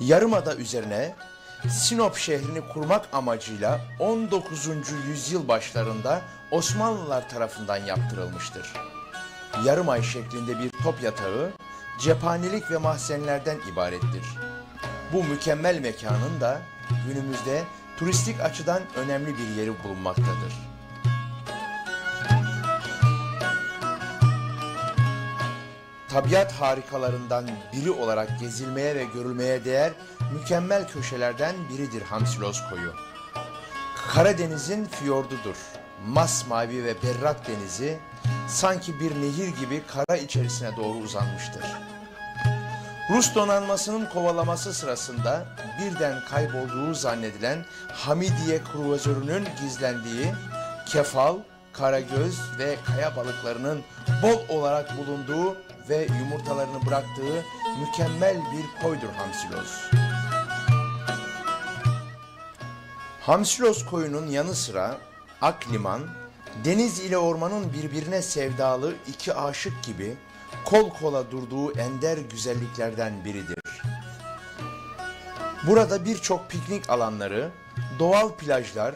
Yarımada üzerine Sinop şehrini kurmak amacıyla 19. yüzyıl başlarında Osmanlılar tarafından yaptırılmıştır. Yarım ay şeklinde bir top yatağı cephanelik ve mahzenlerden ibarettir. Bu mükemmel mekanın da günümüzde turistik açıdan önemli bir yeri bulunmaktadır. Tabiat harikalarından biri olarak gezilmeye ve görülmeye değer mükemmel köşelerden biridir Hamsilos koyu. Karadeniz'in fiyordudur. Masmavi ve berrak denizi sanki bir nehir gibi kara içerisine doğru uzanmıştır. Rus donanmasının kovalaması sırasında birden kaybolduğu zannedilen Hamidiye kruvazörünün gizlendiği kefal, karagöz ve kaya balıklarının bol olarak bulunduğu ve yumurtalarını bıraktığı mükemmel bir koydur Hamsilos. Hamsilos koyunun yanı sıra Akliman, deniz ile ormanın birbirine sevdalı iki aşık gibi kol kola durduğu ender güzelliklerden biridir. Burada birçok piknik alanları, doğal plajlar,